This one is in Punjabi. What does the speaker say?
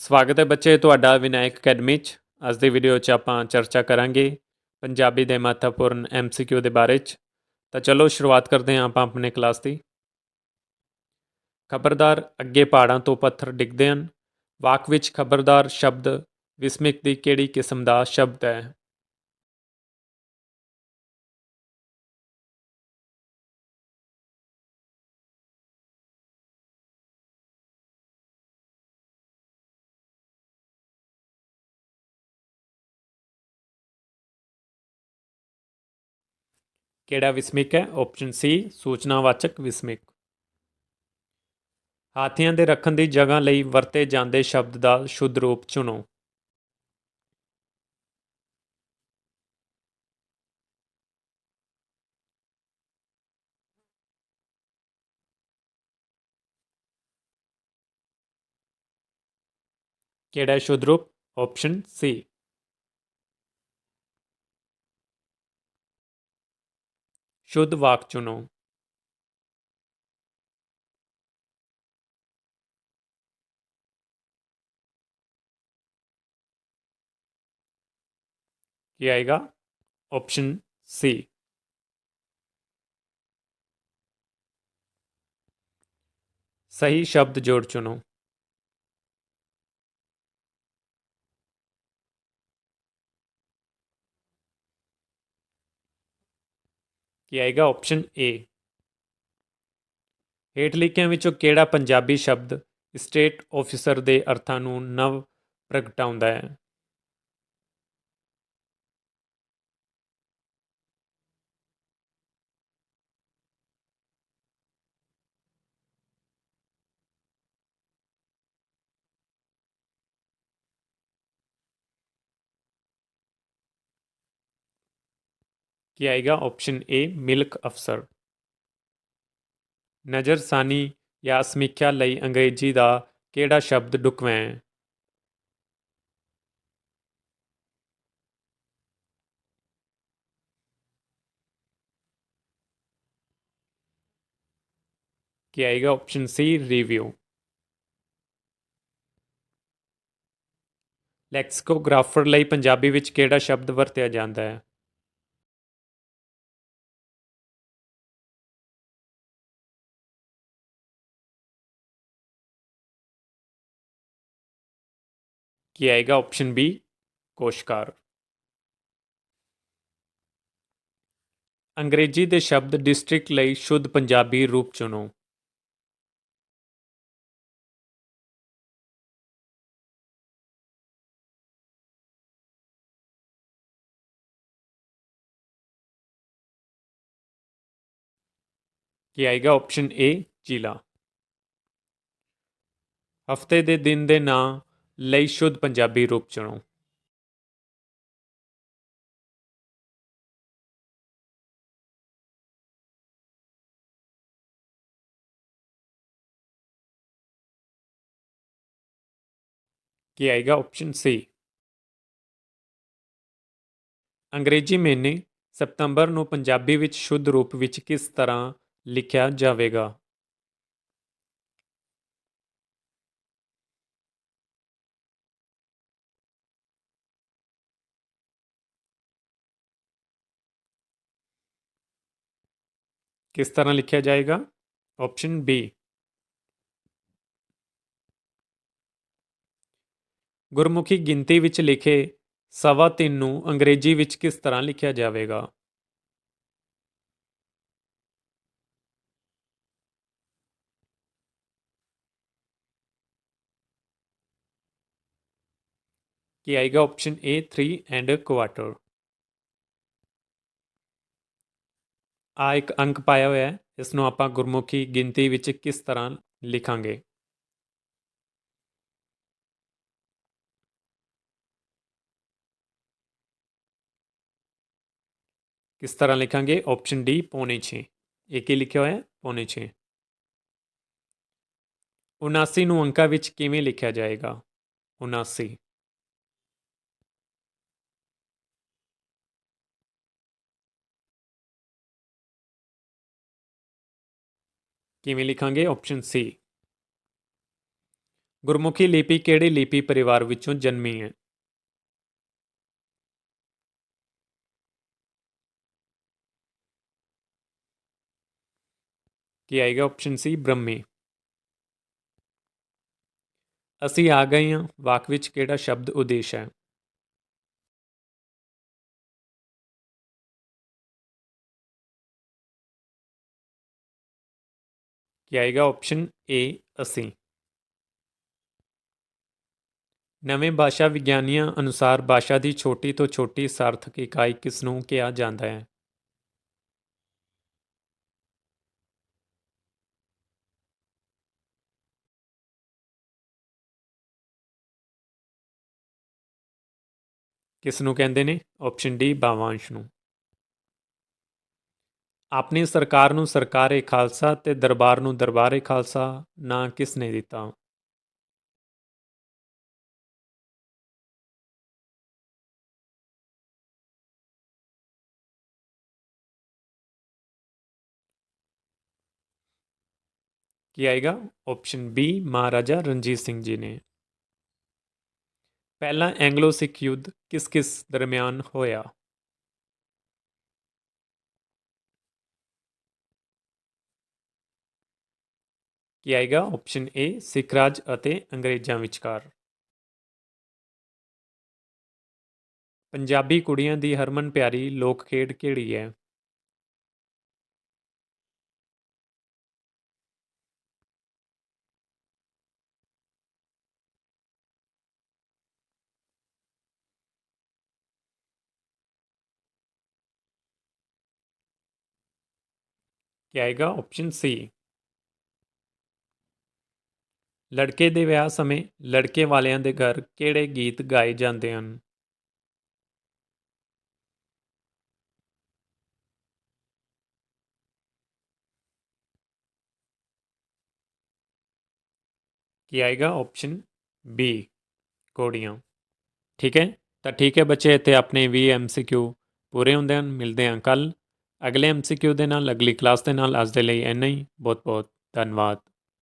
ਸਵਾਗਤ ਹੈ ਬੱਚੇ ਤੁਹਾਡਾ ਵਿਨਾਇਕ ਅਕੈਡਮੀ 'ਚ। ਅੱਜ ਦੀ ਵੀਡੀਓ 'ਚ ਆਪਾਂ ਚਰਚਾ ਕਰਾਂਗੇ ਪੰਜਾਬੀ ਦੇ ਮਹੱਤਵਪੂਰਨ ਐਮਸੀਕਿਊ ਦੇ ਬਾਰੇ 'ਚ। ਤਾਂ ਚਲੋ ਸ਼ੁਰੂਆਤ ਕਰਦੇ ਹਾਂ ਆਪਾਂ ਆਪਣੇ ਕਲਾਸ ਦੀ। ਖਬਰਦਾਰ ਅੱਗੇ ਪਹਾੜਾਂ ਤੋਂ ਪੱਥਰ ਡਿੱਗਦੇ ਹਨ। ਵਾਕ ਵਿੱਚ ਖਬਰਦਾਰ ਸ਼ਬਦ ਵਿਸਮਿਕ ਦੀ ਕਿਹੜੀ ਕਿਸਮ ਦਾ ਸ਼ਬਦ ਹੈ? ਕਿਹੜਾ ਵਿਸਮਿਕ ਹੈ? ਆਪਸ਼ਨ ਸੀ ਸੂਚਨਾਵਾਚਕ ਵਿਸਮਿਕ। ਹਾਥੀਆਂ ਦੇ ਰੱਖਣ ਦੀ ਜਗ੍ਹਾ ਲਈ ਵਰਤੇ ਜਾਂਦੇ ਸ਼ਬਦ ਦਾ ਸ਼ੁੱਧ ਰੂਪ ਚੁਣੋ। ਕਿਹੜਾ ਸ਼ੁੱਧ ਰੂਪ? ਆਪਸ਼ਨ ਸੀ ਸ਼ੁੱਧ ਵਾਕ ਚੁਣੋ ਕੀ ਆਏਗਾ ਆਪਸ਼ਨ ਸੀ ਸਹੀ ਸ਼ਬਦ ਜੋੜ ਚੁਣੋ ਕੀ ਆਏਗਾ ਆਪਸ਼ਨ ਏ ਹੇਠ ਲਿਖਿਆਂ ਵਿੱਚੋਂ ਕਿਹੜਾ ਪੰਜਾਬੀ ਸ਼ਬਦ ਸਟੇਟ ਆਫੀਸਰ ਦੇ ਅਰਥਾਂ ਨੂੰ ਨਵ ਪ੍ਰਗਟਾਉਂਦਾ ਹੈ? ਕੀ ਆਏਗਾ? ਆਪਸ਼ਨ ਏ ਮਿਲਕ ਅਫਸਰ। ਨਜ਼ਰਸਾਨੀ ਜਾਂ ਸਮੀਖਿਆ ਲਈ ਅੰਗਰੇਜ਼ੀ ਦਾ ਕਿਹੜਾ ਸ਼ਬਦ ਢੁਕਵਾਂ ਹੈ? ਕੀ ਆਏਗਾ? ਆਪਸ਼ਨ ਸੀ ਰਿਵਿਊ ਲੈਕਸੀਕੋਗ੍ਰਾਫਰ ਲਈ ਪੰਜਾਬੀ ਵਿੱਚ ਕਿਹੜਾ ਸ਼ਬਦ ਵਰਤਿਆ ਜਾਂਦਾ ਹੈ? ਕੀ ਆਏਗਾ ਆਪਸ਼ਨ ਬੀ ਕੋਸ਼ਕਾਰ। ਅੰਗਰੇਜ਼ੀ ਦੇ ਸ਼ਬਦ ਡਿਸਟ੍ਰਿਕਟ ਲਈ ਸ਼ੁੱਧ ਪੰਜਾਬੀ ਰੂਪ ਚੁਣੋ। ਕੀ ਆਏਗਾ ਆਪਸ਼ਨ ਏ ਜ਼ਿਲ੍ਹਾ ਹਫ਼ਤੇ ਦੇ ਦਿਨ ਦੇ ਨਾਂ ਲਈ ਸ਼ੁੱਧ ਪੰਜਾਬੀ ਰੂਪ ਚੁਣੋ। ਕੀ ਆਏਗਾ ਆਪਸ਼ਨ ਸੀ ਅੰਗਰੇਜ਼ੀ ਮਹੀਨੇ ਸਤੰਬਰ ਨੂੰ ਪੰਜਾਬੀ ਵਿੱਚ ਸ਼ੁੱਧ ਰੂਪ ਵਿੱਚ ਕਿਸ ਤਰ੍ਹਾਂ ਲਿਖਿਆ ਜਾਵੇਗਾ? ਕਿਸ ਤਰ੍ਹਾਂ ਲਿਖਿਆ ਜਾਏਗਾ? ਆਪਸ਼ਨ ਬੀ ਗੁਰਮੁਖੀ ਗਿਣਤੀ ਵਿੱਚ ਲਿਖੇ ਸਵਾ ਤਿੰਨ ਨੂੰ ਅੰਗਰੇਜ਼ੀ ਵਿੱਚ ਕਿਸ ਤਰ੍ਹਾਂ ਲਿਖਿਆ ਜਾਵੇਗਾ? ਕੀ ਆਏਗਾ ਆਪਸ਼ਨ ਏ 3 ਐਂਡ ਕੁਆਟਰ ਆ ਇੱਕ ਅੰਕ ਪਾਇਆ ਹੋਇਆ ਹੈ। ਇਸ ਨੂੰ ਆਪਾਂ ਗੁਰਮੁਖੀ ਗਿਣਤੀ ਵਿੱਚ ਕਿਸ ਤਰ੍ਹਾਂ ਲਿਖਾਂਗੇ? ਕਿਸ ਤਰ੍ਹਾਂ ਲਿਖਾਂਗੇ? ਆਪਸ਼ਨ ਡੀ ਪੌਣੇ 6 ਇਹ ਕੀ ਲਿਖਿਆ ਹੋਇਆ ਹੈ? ਪੌਣੇ 6 79 ਨੂੰ ਅੰਕਾਂ ਵਿੱਚ ਕਿਵੇਂ ਲਿਖਿਆ ਕਿਵੇਂ ਲਿਖਾਂਗੇ? ਆਪਸ਼ਨ ਸੀ ਗੁਰਮੁਖੀ ਲਿਪੀ ਕਿਹੜੇ ਲਿਪੀ ਪਰਿਵਾਰ ਵਿੱਚੋਂ ਜਨਮੀ ਹੈ? ਕੀ ਆਏਗਾ? Option C Brahmi. ਅਸੀਂ ਆ ਗਏ ਹਾਂ। ਵਾਕ ਵਿੱਚ ਕਿਹੜਾ ਸ਼ਬਦ ਉਦੇਸ਼ ਹੈ? ਕੀ ਆਏਗਾ ਆਪਸ਼ਨ ਏ ਅਸੀਂ। ਨਵੇਂ ਭਾਸ਼ਾ ਵਿਗਿਆਨੀਆਂ ਅਨੁਸਾਰ ਭਾਸ਼ਾ ਦੀ ਛੋਟੀ ਤੋਂ ਛੋਟੀ ਸਾਰਥਕ ਇਕਾਈ ਕਿਸ ਨੂੰ ਕਿਹਾ ਜਾਂਦਾ ਹੈ? ਕਿਸ ਨੂੰ ਕਹਿੰਦੇ ਨੇ? ਆਪਸ਼ਨ ਡੀ ਭਾਵਾਂਸ਼ ਨੂੰ। ਆਪਣੀ ਸਰਕਾਰ ਨੂੰ ਸਰਕਾਰੇ ਖਾਲਸਾ ਤੇ ਦਰਬਾਰ ਨੂੰ ਦਰਬਾਰੇ ਖਾਲਸਾ ਨਾਂ ਕਿਸ ਨੇ ਦਿੱਤਾ? ਕੀ ਆਏਗਾ? ਆਪਸ਼ਨ ਬੀ ਮਹਾਰਾਜਾ ਰਣਜੀਤ ਸਿੰਘ ਜੀ ਨੇ। ਪਹਿਲਾ ਐਂਗਲੋ ਸਿੱਖ ਯੁੱਧ ਕਿਸ ਕਿਸ ਦਰਮਿਆਨ ਹੋਇਆ? ਕੀ ਆਏਗਾ ਆਪਸ਼ਨ ਏ ਸਿੱਖ ਰਾਜ ਅਤੇ ਅੰਗਰੇਜ਼ਾਂ ਵਿਚਕਾਰ। ਪੰਜਾਬੀ ਕੁੜੀਆਂ ਦੀ ਹਰਮਨ ਪਿਆਰੀ ਲੋਕ ਖੇਡ ਕਿਹੜੀ ਹੈ? ਕੀ ਆਏਗਾ ਆਪਸ਼ਨ ਸੀ ਲੜਕੇ ਦੇ ਵਿਆਹ ਸਮੇਂ ਲੜਕੇ ਵਾਲਿਆਂ ਦੇ ਘਰ ਕਿਹੜੇ ਗੀਤ ਗਾਏ ਜਾਂਦੇ ਹਨ? ਕੀ ਆਏਗਾ ਆਪਸ਼ਨ ਬੀ ਕੋੜੀਆਂ ਠੀਕ ਹੈ? ਤਾਂ ਠੀਕ ਹੈ ਬੱਚੇ, ਇੱਥੇ ਆਪਣੇ 20 ਐਮਸੀਕਿਊ ਪੂਰੇ ਹੁੰਦੇ ਹਨ। ਮਿਲਦੇ ਹਾਂ ਕੱਲ ਅਗਲੇ ਐਮਸੀਕਿਊ ਦੇ ਨਾਲ, ਅਗਲੀ ਕਲਾਸ ਦੇ ਨਾਲ। ਅੱਜ ਦੇ ਲਈ ਇੰਨਾ ਹੀ। ਬਹੁਤ ਬਹੁਤ ਧੰਨਵਾਦ।